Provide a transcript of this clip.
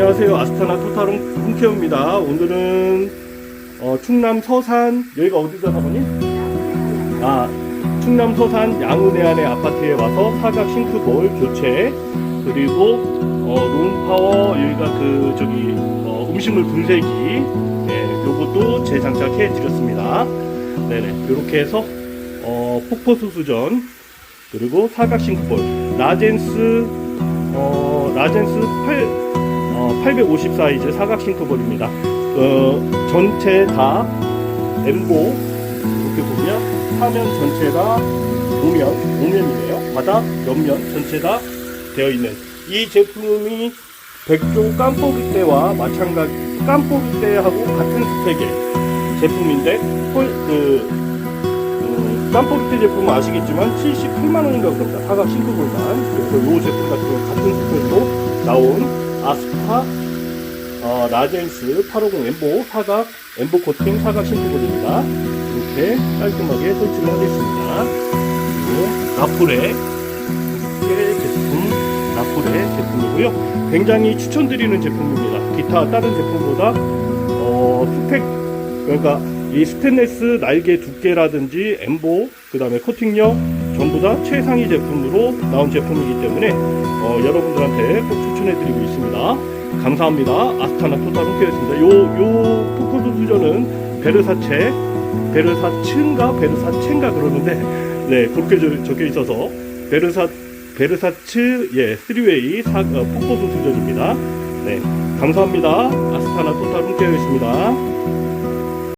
안녕하세요. 아스타나 토탈 홈케어입니다. 오늘은 어, 충남 서산 여기가 어디죠, 사모님? 아, 충남 서산 양은해안의 아파트에 와서 사각 싱크 볼 교체 그리고 어, 롱파워 여기가 그 저기 어, 음식물 분쇄기 네, 요것도 재장착해 드렸습니다. 네네 이렇게 해서 어, 폭포 수 수전 그리고 사각 싱크볼 라젠스 어, 라젠스 8 어, 850 사이즈 사각 싱크볼입니다. 어, 전체 다 엠보 이렇게 보면 화면 전체가 오면 오면이네요. 바닥 옆면 전체 다 되어 있는 이 제품이 백조 깜뽀기 때와 마찬가지 깜뽀기 때하고 같은 스펙의 제품인데 홀, 그 음, 깜뽀기 때 제품은 아시겠지만 78만 원인가 그럽니다. 사각 싱크볼만 그래서 이 제품 같은 같은 스펙도 나온 아스파 어, 라젠스 850 엠보 사각 엠보 코팅 사각 싱크볼입니다. 이렇게 깔끔하게 설치를 하겠습니다. 그리고 이게 제품 라포레 제품이고요. 굉장히 추천드리는 제품입니다. 기타 다른 제품보다 어, 스펙 그러니까 이 스테인레스 날개 두께라든지 엠보 그 다음에 코팅력 전부 다 최상위 제품으로 나온 제품이기 때문에 어, 여러분들한테 꼭 추천해드리고 있습니다. 감사합니다. 아스타나 토탈 홈케어였습니다. 요, 요 포커스 수저는 베르사체, 베르사츠인가 베르사체인가 그러는데, 네, 그렇게 적- 적혀 있어서, 베르사, 베르사츠, 예, 3웨이 사, 어, 포커스 수저입니다. 네, 감사합니다. 아스타나 토탈 홈케어였습니다.